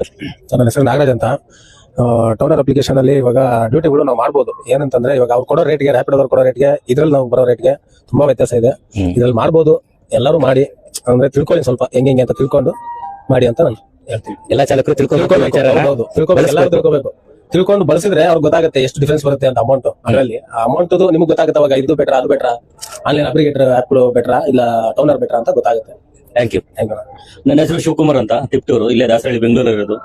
ನನ್ನ ಹೆಸರು ನಾಗರಾಜ್ ಅಂತ. ಟೌನರ್ ಅಪ್ಲಿಕೇಶನ್ ಅಲ್ಲಿ ಇವಾಗ ಡ್ಯೂಟಿಗಳು ನಾವು ಮಾಡ್ಬೋದು. ಏನಂತಂದ್ರೆ ಇವಾಗ ಅವ್ರು ಕೊಡೋ ರೇಟ್ಗೆ ರ್ಯಾಪಿಡ್ ಅವ್ರು ಕೊಡೋ ರೇಟ್ಗೆ ಇದ್ರಲ್ಲಿ ನಾವು ಬರೋ ರೇಟ್ಗೆ ತುಂಬಾ ವ್ಯತ್ಯಾಸ ಇದೆ. ಇದ್ರಲ್ಲಿ ಮಾಡಬಹುದು ಎಲ್ಲರೂ ಮಾಡಿ. ಅಂದ್ರೆ ತಿಳ್ಕೊಳ್ಳಿ ಸ್ವಲ್ಪ ಹೆಂಗೆ ಹೆಂಗೆ ಅಂತ ತಿಳ್ಕೊಂಡು ಮಾಡಿ ಅಂತ ನಾನು ಹೇಳ್ತೀನಿ. ಎಲ್ಲ ಚಾಲಕರು ತಿಳ್ಕೊಂಡು? ತಿಳ್ಕೊಬೇಕು. ಎಲ್ಲರೂ ತಿಳ್ಕೊಬೇಕು. ತಿಳ್ಕೊಂಡು ಬಳಸಿದ್ರೆ ಅವ್ರಿಗೆ ಗೊತ್ತಾಗುತ್ತೆ ಎಷ್ಟು ಡಿಫ್ರೆನ್ಸ್ ಬರುತ್ತೆ ಅಂತ ಅಮೌಂಟ್ ಅದರಲ್ಲಿ ಆ ಅಮೌಂಟ್ ನಿಮ್ಗೆ ಗೊತ್ತಾಗುತ್ತೆ ಅವಾಗ ಇದು ಬೇಟ್ರ ಅದು ಬೆಟ್ರಾ ಆನ್ಲೈನ್ ಅಬ್ರಿಗೇಟರ್ ಆ್ಯಪ್ಗಳು ಬೆಟ್ರಾ ಇಲ್ಲ ಟೌನರ್ ಬೆಟ್ರಾ ಅಂತ ಗೊತ್ತಾಗುತ್ತೆ. ಥ್ಯಾಂಕ್ ಯು ಥ್ಯಾಂಕ್ ಯು ನನ್ನ ಹೆಸರು ಶಿವಕುಮಾರ್ ಅಂತ ತಿಪ್ಟೂರು ಇಲ್ಲೇ ದಾಸರಳ್ಳಿ ಬೆಂಗಳೂರು ಇರೋದು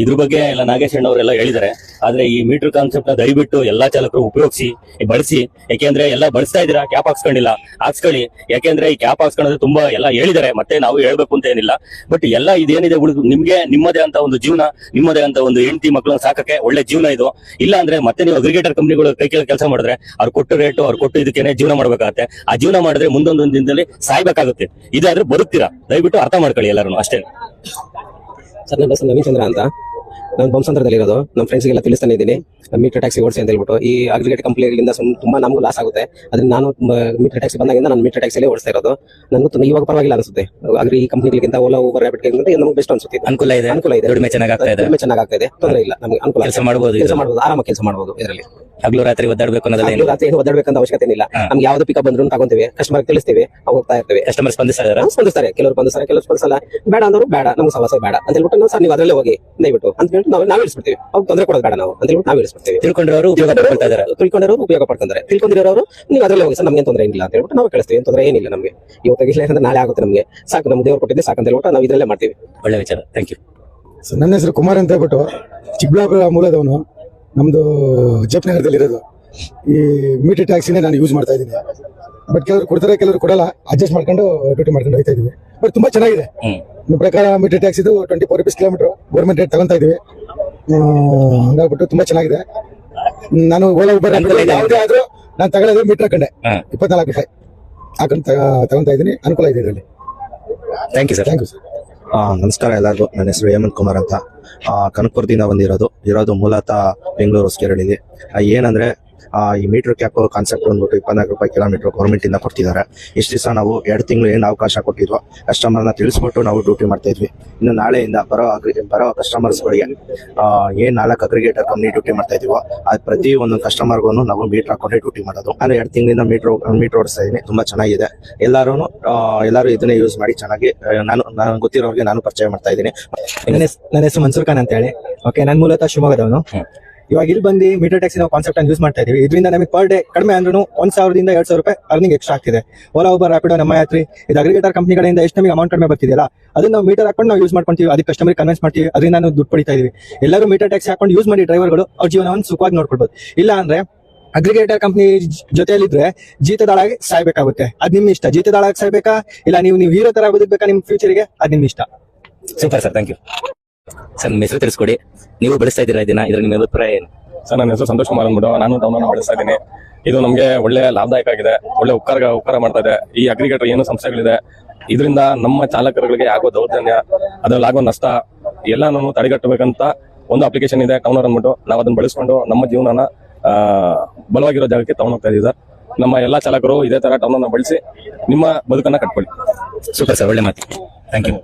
ಇದ್ರ ಬಗ್ಗೆ ಎಲ್ಲ ನಾಗೇಶ್ ಅಣ್ಣವರೆಲ್ಲ ಹೇಳಿದ್ದಾರೆ. ಆದ್ರೆ ಈ ಮೀಟರ್ ಕಾನ್ಸೆಪ್ಟ್ನ ದಯವಿಟ್ಟು ಎಲ್ಲಾ ಚಾಲಕರು ಉಪಯೋಗಿಸಿ ಬಳಸಿ ಯಾಕೆಂದ್ರೆ ಎಲ್ಲ ಬಳಸ್ತಾ ಇದೀರಾ ಕ್ಯಾಪ್ ಹಾಕ್ಸ್ಕೊಂಡಿಲ್ಲ. ಹಾಕ್ಸ್ಕೊಳ್ಳಿ. ಯಾಕೆಂದ್ರೆ ಈ ಕ್ಯಾಪ್ ಹಾಕ್ಸ್ಕೊಳ್ಳೋದು ತುಂಬಾ ಎಲ್ಲ ಹೇಳಿದ್ದಾರೆ. ಮತ್ತೆ ನಾವು ಹೇಳ್ಬೇಕು ಅಂತ ಏನಿಲ್ಲ. ಬಟ್ ಎಲ್ಲ ಇದೇನಿದೆ ನಿಮ್ಗೆ ನಿಮ್ಮದೇ ಅಂತ ಒಂದು ಜೀವನ, ನಿಮ್ಮದೇ ಅಂತ ಒಂದು ಹೆಂಡತಿ ಮಕ್ಕಳನ್ನ ಸಾಕಕ್ಕೆ ಒಳ್ಳೆ ಜೀವನ ಇದು. ಇಲ್ಲ ಅಂದ್ರೆ ಮತ್ತೆ ನೀವು ಅಗ್ರಿಗೇಟರ್ ಕಂಪ್ನಿಗಳು ಕೈ ಕೆಳಗೆ ಕೆಲಸ ಮಾಡಿದ್ರೆ, ಅವ್ರು ಕೊಟ್ಟು ರೇಟು ಅವ್ರು ಕೊಟ್ಟು ಇದಕ್ಕೇನೆ ಜೀವನ ಮಾಡ್ಬೇಕಾಗತ್ತೆ. ಆ ಜೀವನ ಮಾಡಿದ್ರೆ ಮುಂದೊಂದು ದಿನದಲ್ಲಿ ಸಾಯ್ಬೇಕಾಗುತ್ತೆ. ಇದಾದ್ರೆ ಬರುತ್ತೀರಾ ದಯವಿಟ್ಟು ಅರ್ಥ ಮಾಡ್ಕೊಳ್ಳಿ ಎಲ್ಲರೂ ಅಷ್ಟೇ. ಸರ್ ನನ್ನ ಹೆಸರು ನವೀನ್ ಚಂದ್ರ ಅಂತ ನಾನು ಬಂಸಂತ್ರದಲ್ಲಿ ಇರೋದು. ನಮ್ಮ ಫ್ರೆಂಡ್ಸ್ಗೆಲ್ಲ ತಿಳಿಸ್ತಾನೆ ಇದ್ದೀನಿ. ಮೀಟರ್ ಟ್ಯಾಕ್ಸಿ ಓಡಿಸಿ ಅಂತ ಹೇಳ್ಬಿಟ್ಟು. ಈ ಅಗ್ರಿಗೇಟ್ ಕಂಪ್ನಿಗಳಿಂದ ತುಂಬಾ ನಮಗೂ ಲಾಸ್ ಆಗುತ್ತೆ. ಅದನ್ನ ನಾನು ಮೀಟರ್ ಟ್ಯಾಕ್ಸಿ ಬಂದಾಗಿಂದ ನಾನು ಮೀಟರ್ ಟ್ಯಾಕ್ಸಿಲೇ ಓಡಿಸ್ತಾ ಇರೋದು. ನನಗೆ ತುಂಬ ಇವಾಗ ಪರವಾಗಿಲ್ಲ ಅನಿಸುತ್ತೆ. ಅಗ್ರಿ ಈ ಕಂಪ್ನಿಗಳಿಗಿಂತ ಓಲಾ ಓವರ್ ರ್ಯಾಪಿಡ್ ನಮಗೆ ಬೆಸ್ಟ್ ಅನ್ಸುತ್ತೆ. ಅನುಕೂಲ ಇದೆ. ಅನುಕೂಲ ಇದೆ. ದುಡಿಮೆ ಚೆನ್ನಾಗ್ ಆಗ್ತಾ ಇದೆ. ದುಡಿಮೆ ಚೆನ್ನಾಗಿ ಆಗ್ತಾ ಇದೆ. ತೊಂದರೆ ಇಲ್ಲ. ನಮಗೆ ಅನುಕೂಲ ಕೆಲಸ ಮಾಡಬಹುದು ಕೆಲಸ ಮಾಡಬಹುದು ಆರಾಮ ಕೆಲಸ ಮಾಡಬಹುದು ಇದರಲ್ಲಿ. ಹಗಲು ರಾತ್ರಿ ಒದ್ದಾಡಬೇಕು ಅನ್ನೋದಿಲ್ಲ ರಾತ್ರಿ ಏನು ಒದ್ದಾಡಬೇಕಂತ ಅವಶ್ಯಕತೆ ಇಲ್ಲ. ನಮ್ಗೆ ಯಾವ್ದು ಪಿಕಪ್ ಬಂದ್ರು ತಗೊಂತೀವಿ. ಕಸ್ಟಮರ್ ತಿಳಿಸ್ತೀವಿ. ಹೋಗ್ತಾ ಇರ್ತೀವಿ. ಕಸ್ಟಮರ್ ಸ್ಪಂದಿಸ್ತಾರೆ ಸ್ಪಂದಿಸ್ತಾರೆ. ಕೆಲವರು ಸ್ಪಂದಿಸ್ತಾರೆ ಕೆಲವರು ಸ್ಪಂದಿಸಲ್ಲ. ಬೇಡ ಅಂದವರು ಬೇಡ. ನಮ್ಗೆ ಸಮಸ್ಯೆ ಬೇಡ. ಅಂತ ಹೇಳ್ಬಿಟ್ಟು ನಾವು ಸರ್ ನೀವು ಅದರಲ್ಲೇ ಹೋಗಿ ದಯವಿಟ್ಟು. ಅಂತ ಹೇಳ್ಬಿಟ್ಟು ನಾವು ನಾವು ಇಳಿಸ್ಬಿಡ್ತೀವಿ ಅವ್ರು ತೊಂದರೆ ಕೊಡೋದು ಬೇಡ ನಾವು. ಅಂತ ಹೇಳ್ಬಿಟ್ಟು ನಾವು ಇಳಿಸ್ಬಿಡ್ತೀವಿ ತಿಳ್ಕೊಂಡ್ರವರು ಉಪಯೋಗ ಪಡ್ಕೊಳ್ತಾ ಇದಾರೆ. ತಿಳ್ಕೊಂಡಿರೋರು ಉಪಯೋಗ ಪಡ್ತಾರೆ ತಿಳ್ಕೊಂಡಿರೋರು ನೀವು ಅದರಲ್ಲೇ ಹೋಗಿ ಸರ್ ನಮಗೆ ತೊಂದರೆ ಏನಿಲ್ಲ ಅಂತ ಹೇಳ್ಬಿಟ್ಟು ನಾವು ಕಳಿಸ್ತೀವಿ. ಏನ್ ತೊಂದರೆ ಏನಿಲ್ಲ ನಮಗೆ. ಇವತ್ತು ಇಲ್ಲ ಅಂದ್ರೆ ನಾಳೆ ಆಗುತ್ತೆ ನಮಗೆ. ಸಾಕು ನಮ್ಗೆ ದೇವ್ರು ಕೊಟ್ಟಿದ್ದೆ ಸಾಕು ಅಂತ ಹೇಳ್ಬಿಟ್ಟು ನಾವು ಇದರಲ್ಲೇ ಮಾಡ್ತೀವಿ. ಒಳ್ಳೆ ವಿಚಾರ. ಥ್ಯಾಂಕ್ ಯು ಸರ್, ನನ್ನ ಹೆಸರು ಕುಮಾರ್ ಅಂತ ಹೇಳ್ಬಿಟ್ಟು ಚಿಕ್ಕಬಳ್ಳಾಪುರ ಮೂಲದವನು. ನಮ್ದು ಜಪ್ನಗರದಲ್ಲಿ ಇರೋದು. ಈ ಮೀಟರ್ ಟ್ಯಾಕ್ಸಿನೇ ನಾನು ಯೂಸ್ ಮಾಡ್ತಾ ಇದ್ದೀನಿ. ಬಟ್ ಕೆಲವರು ಕೊಡ್ತಾರೆ ಕೆಲವರು ಕೊಡಲ್ಲ. ಅಡ್ಜಸ್ಟ್ ಮಾಡ್ಕೊಂಡು ಡ್ಯೂಟಿ ಮಾಡ್ಕೊಂಡು ಹೋಗ್ತಾ ಇದೀವಿ ಬಟ್ ತುಂಬಾ ಚೆನ್ನಾಗಿದೆ. ನಿಮ್ಮ ಪ್ರಕಾರ ಮೀಟರ್ ಟ್ಯಾಕ್ಸ್ ಇದು twenty four rupees kilometre government rate ತಗೊಂತಾ ಇದೀವಿ. ಹಂಗಾಗ್ಬಿಟ್ಟು ತುಂಬಾ ಚೆನ್ನಾಗಿದೆ. ನಾನು ಓಲಾ ಉಬರ್ ಯಾವುದೇ ಆದ್ರೂ ನಾನು ತಗೊಳ್ಳೋದು ಮೀಟರ್ ಹಾಕೊಂಡೆ. ಇಪ್ಪತ್ನಾಲ್ಕು ರೂಪಾಯಿ. ಹಾಕೊಂಡು ತಗೊಂತಾ ಇದ್ದೀನಿ ಅನುಕೂಲ ಇದೆ ಇದರಲ್ಲಿ. Thank you sir thank you sir ಆ, ನಮಸ್ಕಾರ ಎಲ್ಲರಿಗೂ. ನನ್ನ ಹೆಸರು ಹೇಮಂತ್ ಕುಮಾರ್ ಅಂತ. ಆ, ಕನಕಪುರದಿಂದ ಬಂದಿರೋದು. ಇರೋದು ಮೂಲತಃ ಬೆಂಗಳೂರು ಸ್ಕೇರಳಿಗೆ ಆ, ಏನಂದ್ರೆ ಈ ಮೀಟರ್ ಕ್ಯಾಪ್ ಕಾನ್ಸೆಪ್ಟ್ ಬಂದ್ಬಿಟ್ಟು ಇಪ್ಪತ್ನಾಲ್ಕು ರೂಪಾಯಿ ಕಿಲೋಮೀಟರ್ ಗೌರ್ಮೆಂಟ್ ಇಂದ ಕೊಡ್ತಿದ್ದಾರೆ. ಇಷ್ಟು ದಿವಸ ನಾವು ಎರಡು ತಿಂಗಳು ಏನು ಅವಕಾಶ ಕೊಟ್ಟಿದ್ವು ಕಸ್ಟಮರ್ನ ತಿಳಿಸ್ಬಿಟ್ಟು ನಾವು ಡ್ಯೂಟಿ ಮಾಡ್ತಾ ಇದ್ವಿ. ಇನ್ನು ನಾಳೆಯಿಂದ ಬರೋ ಅಗ್ರಿ ಬರೋ ಕಸ್ಟಮರ್ಸ್ಗಳಿಗೆ ಏನ್ ನಾಲ್ಕು ಅಗ್ರಿಗೇಟರ್ ಕಂಪ್ನಿ ಡ್ಯೂಟಿ ಮಾಡ್ತಾ ಇದೀವೋ ಅದು ಪ್ರತಿ ಒಂದು ಕಸ್ಟಮರ್ಗೂ ನಾವು ಮೀಟರ್ ಹಾಕೊಂಡೇ ಡ್ಯೂಟಿ ಮಾಡೋದು. ಅಂದರೆ ಎರಡು ತಿಂಗಳಿಂದ ಮೀಟರ್ ಮೀಟರ್ ಓಡಿಸ್ತಾ ಇದೀನಿ ತುಂಬಾ ಚೆನ್ನಾಗಿದೆ. ಎಲ್ಲರೂ ಎಲ್ಲರೂ ಇದನ್ನೇ ಯೂಸ್ ಮಾಡಿ ಚೆನ್ನಾಗಿ ನಾನು ನಾನು ಗೊತ್ತಿರೋರಿಗೆ ನಾನು ಪರಿಚಯ ಮಾಡ್ತಾ ಇದ್ದೀನಿ. ನನ್ನ ಹೆಸರು ಮನ್ಸೂರ್ ಖಾನ್ ಅಂತ ಹೇಳಿ ಓಕೆ ನಾನು ಮೂಲತಃ ಶಿವಮೊಗ್ಗದವನು. ಇವಾಗ ಇಲ್ಲಿ ಬಂದು ಮೀಟರ್ ಟ್ಯಾಕ್ಸಿ ನಾವು ಕಾನ್ಸೆಪ್ಟ್ ಅನ್ನು ಯೂಸ್ ಮಾಡ್ತಾ ಇದೀವಿ. ಇದರಿಂದ ನಮಗೆ ಪರ್ ಡೇ ಕಡಿಮೆ ಅಂದ್ರೂ ಒಂದ್ ಸಾವಿರದಿಂದ ಎರಡ್ ಸಾವಿರ ರೂಪಾಯಿ ಅರ್ನಿಂಗ್ ಎಕ್ಸ್ಟ್ರಾ ಆಗ್ತಿದೆ. ಓಲಾ ಉಬರ್ ರಾಪಿಡೋ ನಮ್ಮ ಯಾತ್ರಿ, ಇದು ಅಗ್ರಿಗೇಟರ್ ಕಂಪ್ನಿಗಳಿಂದ ಎಷ್ಟು ನಮಗೆ ಅಮೌಂಟ್ ಕಡಿಮೆ ಬರ್ತಿದೆಯಲ್ಲ ಅದನ್ನ ನಾವು ಮೀಟರ್ ಹಾಕೊಂಡು ನಾವು ಯೂಸ್ ಮಾಡ್ಕೊಂತೀವಿ. ಅದಕ್ಕೆ ಕಸ್ಟಮರ್ ಕನ್ವಿನ್ಸ್ ಮಾಡ್ತೀವಿ. ಅದರಿಂದ ನಾವು ದುಡ್ಡು ಪಡಿತಾ ಇದೀವಿ. ಎಲ್ಲರೂ ಮೀಟರ್ ಟ್ಯಾಕ್ಸಿ ಹಾಕೊಂಡು ಯೂಸ್ ಮಾಡಿ ಡ್ರೈವರ್ಗಳು ಅವ್ರ ಜೀವನವನ್ನು ಸುಖವಾಗಿ ನೋಡ್ಕೊಳ್ಬಹುದು ಇಲ್ಲ ಅಂದ್ರೆ ಅಗ್ರಿಗೇಟರ್ ಕಂಪ್ನಿ ಜೊತೆಯಲ್ಲಿದ್ರೆ ಜೀತದಾಳಾಗಿ ಸಾಯ್ಬೇಕಾಗುತ್ತೆ. ಅದ್ ನಿಮ್ ಇಷ್ಟ. ಜೀತದಾಳಾಗಿ ಸಾಯ್ಬೇಕಾ? ಇಲ್ಲ ನೀವು ನೀವು ಹೀರೋ ತರ ಬದುಕಬೇಕಾ ನಿಮ್ ಫ್ಯೂಚರ್ಗೆ ಅದ್ ನಿಮ್ ಇಷ್ಟ. Super sir thank you sir ನಿಮ್ಮ ಹೆಸರು ತಿಳಿಸ್ಕೊಡಿ. ನೀವು ಬೆಳೆಸ್ತಾ ಇದ್ದೀರಾ ಇದನ್ನ ಇದ್ರ ನಿಮ್ಮ ಅಭಿಪ್ರಾಯ ಏನು? ಸರ್ ನನ್ನ ಹೆಸರು ಸಂತೋಷ್ ಕುಮಾರ್ ಅಂದ್ಬಿಟ್ಟು ನಾನು ಟೌನ್ ಅನ್ನು ಬಳಸ್ತಾ ಇದ್ದೀನಿ. ಇದು ನಮಗೆ ಒಳ್ಳೆ ಲಾಭದಾಯಕ ಆಗಿದೆ. ಒಳ್ಳೆ ಉಪಕಾರ ಉಪಕಾರ ಮಾಡ್ತಾ ಇದೆ. ಈ ಅಗ್ರಿಗೇಟರ್ ಏನು ಸಂಸ್ಥೆಗಳಿದೆ ಇದರಿಂದ ನಮ್ಮ ಚಾಲಕರುಗಳಿಗೆ ಆಗೋ ದೌರ್ಜನ್ಯ ಅದ್ರಲ್ಲಿ ಆಗೋ ನಷ್ಟ ಎಲ್ಲಾನು ತಡೆಗಟ್ಟಬೇಕಂತ ಒಂದು ಅಪ್ಲಿಕೇಶನ್ ಇದೆ ಟೌನರ್ ಅಂದ್ಬಿಟ್ಟು. ನಾವು ಅದನ್ನ ಬಳಸ್ಕೊಂಡು ನಮ್ಮ ಜೀವನನ ಬಲವಾಗಿರೋ ಜಾಗಕ್ಕೆ ತಗೊಂಡು ಹೋಗ್ತಾ ಇದೀವಿ ಸರ್. ನಮ್ಮ ಎಲ್ಲಾ ಚಾಲಕರು ಇದೇ ತರ ಟೌನ್ ಅನ್ನ ಬಳಸಿ ನಿಮ್ಮ ಬದುಕನ್ನ ಕಟ್ಕೊಳ್ಳಿ. ಸೂಪರ್ ಸರ್ ಒಳ್ಳೆ ಮಾತು. Thank you